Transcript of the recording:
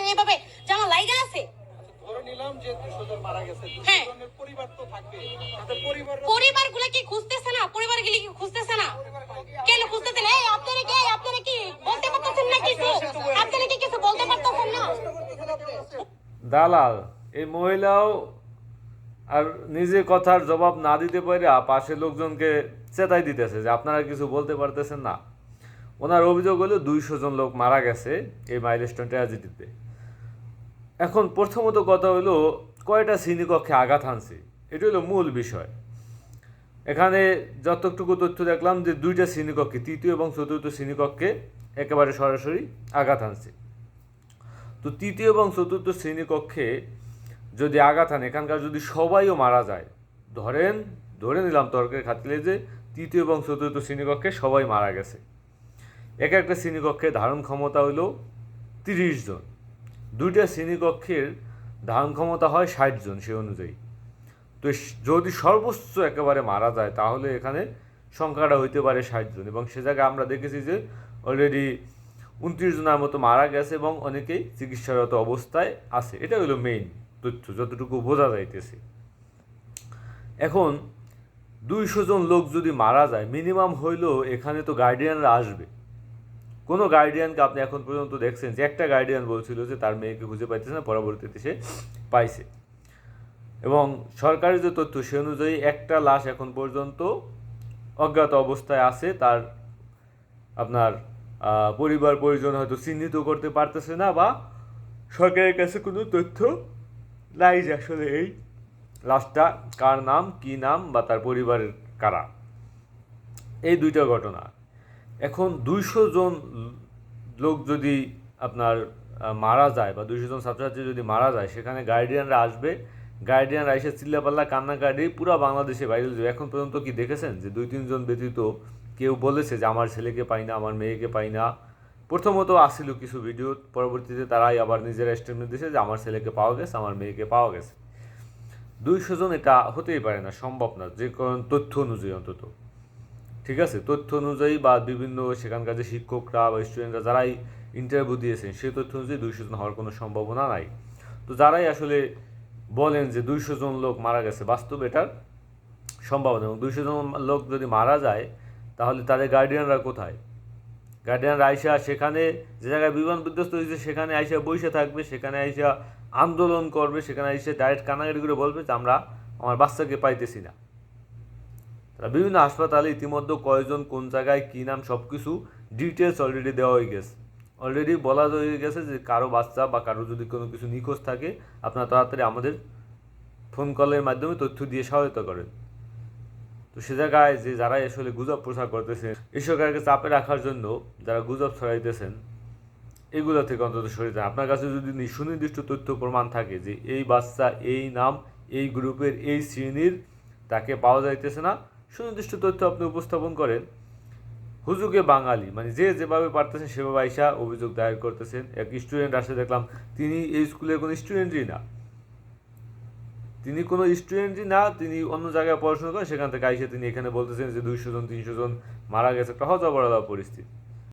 বলতেছেন এভাবে জামা লাইগা আছে? ধরে নিলাম যে দুশো জন মারা গেছে। হ্যাঁ। দুশো জনের পরিবার তো থাকবে। তাদের পরিবার পরিবারগুলা কি খুঁজতেছে না? পরিবার গুলি কি খুঁজতেছে না? কেন খুঁজতেছেন এই আপনারা কি? আপনারা কি বলতে পারতেছেন না কিছু? আপনারা কি কিছু বলতে পারতেছেন না? দালাল এই মহিলাও আর নিজে কথার জবাব না দিতে পারে পাশের লোকজনকে চেতাই দিতেছে যে আপনারা কিছু বলতে পারতেছেন না। ওনার অভিযোগ হলো দুইশো জন লোক মারা গেছে এই মাইলস্টোন ট্র্যাজেডিতে এখন প্রথমত কথা হলো, কয়টা শ্রেণীকক্ষে আঘাত হানছে? এটা হলো মূল বিষয়। এখানে যতটুকু তথ্য দেখলাম যে দুইটা শ্রেণীকক্ষে তৃতীয় এবং চতুর্থ শ্রেণীকক্ষে একেবারে সরাসরি আঘাত হানছে। তো তৃতীয় এবং চতুর্থ শ্রেণীকক্ষে যদি আঘাত হান, এখানকার যদি সবাইও মারা যায়, ধরেন, ধরে নিলাম তর্কের খাতিরে যে তৃতীয় এবং চতুর্থ শ্রেণীকক্ষে সবাই মারা গেছে। এক একটা শ্রেণীকক্ষে ধারণ ক্ষমতা হইল তিরিশ জন। দুইটা শ্রেণীকক্ষের ধারণ ক্ষমতা হয় ষাট জন সে অনুযায়ী। তো যদি সর্বোচ্চ একেবারে মারা যায়, তাহলে এখানে সংখ্যাটা হইতে পারে ষাট জন এবং সে জায়গায় আমরা দেখেছি যে অলরেডি উনত্রিশ জনের মতো মারা গেছে এবং অনেকেই চিকিৎসারত অবস্থায় আছে। এটা হলো মেইন তথ্য, যতটুকু বোঝা যাইতেছে। এখন দুইশো জন লোক যদি মারা যায় মিনিমাম হইলেও এখানে তো গার্ডিয়ানরা আসবে। কোনো গার্ডিয়ানকে আপনি এখন পর্যন্ত দেখছেন, যে একটা গার্ডিয়ান বলছিল যে তার মেয়েকে খুঁজে পাইতেছে না, পরবর্তীতে সে পাইছে। এবং সরকারি যে তথ্য, সে অনুযায়ী একটা লাশ এখন পর্যন্ত অজ্ঞাত অবস্থায় আছে, তার আপনার পরিবার, পরিজন হয়তো চিহ্নিত করতে পারতেছে না বা সরকারের কাছে কোনো তথ্য নাই যে আসলে এই লাশটা কার নাম, কি নাম বা তার পরিবারের কারা। এই দুইটা ঘটনা। এখন দুইশো জন লোক যদি আপনার মারা যায় বা দুইশো জন ছাত্রছাত্রী যদি মারা যায়, সেখানে গার্ডিয়ানরা আসবে। গার্ডিয়ানরা এসে চিল্লাপাল্লা, কান্নাকাটি, পুরো বাংলাদেশে বাইরে যাবে। এখন পর্যন্ত কি দেখেছেন যে দুই তিনজন ব্যতীত কেউ বলেছে যে, আমার ছেলেকে পাই না, আমার মেয়েকে পাই না প্রথমত আসছিল কিছু ভিডিও পরবর্তীতে তারাই আবার নিজেরা স্টেটমেন্ট দিয়েছে যে, আমার ছেলেকে পাওয়া গেছে, আমার মেয়েকে পাওয়া গেছে। দুইশো জন এটা হতেই পারে না, সম্ভব না, যে কোন তথ্য অনুযায়ী অন্তত। ঠিক আছে? তথ্য অনুযায়ী বা বিভিন্ন সেখানকার যে শিক্ষকরা বা স্টুডেন্টরা যারাই ইন্টারভিউ দিয়েছেন, সেই তথ্য অনুযায়ী দুইশো জন হওয়ার কোনো সম্ভাবনা নাই। তো যারাই আসলে বলেন যে দুইশো জন লোক মারা গেছে, বাস্তব এটার সম্ভাবনা এবং দুইশো জন লোক যদি মারা যায়, তাহলে তাদের গার্ডিয়ানরা কোথায়? গার্ডিয়ানরা আইসা সেখানে যে জায়গায় বিমান বিধ্বস্ত হয়েছে, সেখানে আইসা বসে থাকবে, সেখানে আইসা আন্দোলন করবে, সেখানে আইসা ডাইরেক্ট কানাগাড়ি করে বলবে যে আমরা, আমার বাচ্চাকে পাইতেছি না। বিভিন্ন হাসপাতালে ইতিমধ্যে কয়জন কোন জায়গায় কী নাম সব কিছু ডিটেলস অলরেডি দেওয়া হয়ে গেছে। অলরেডি বলা হয়ে গেছে যে কারও বাচ্চা বা কারও যদি কোনো কিছু নিখোঁজ থাকে, আপনারা তাড়াতাড়ি আমাদের ফোন কলের মাধ্যমে তথ্য দিয়ে সহায়তা করেন। তো সে জায়গায় যে যারা আসলে গুজব প্রচার করতেছেন, এই সরকারকে চাপে রাখার জন্য যারা গুজব ছড়াইতেছেন, এগুলো থেকে অন্তত সরে যান। আপনার কাছে যদি সুনির্দিষ্ট তথ্য প্রমাণ থাকে যে এই বাচ্চা, এই নাম, এই গ্রুপের এই শ্রেণির, তাকে পাওয়া যাইতেছে না সুনির্দিষ্ট তথ্য আপনি উপস্থাপন করেন। হুজুকে বাঙালি মানে যে যেভাবে পারতেছেন সেভাবে আইসা অভিযোগ দায়ের করতেছেন। এক স্টুডেন্ট আসে, দেখলাম তিনি এই স্কুলের কোনো স্টুডেন্টই না। তিনি কোনো স্টুডেন্টই না, তিনি অন্য জায়গায় পড়াশোনা করেন সেখান থেকে আইসে তিনি এখানে বলতেছেন যে দুইশো জন, তিনশো জন মারা গেছে, একটা হজবরলা পরিস্থিতি।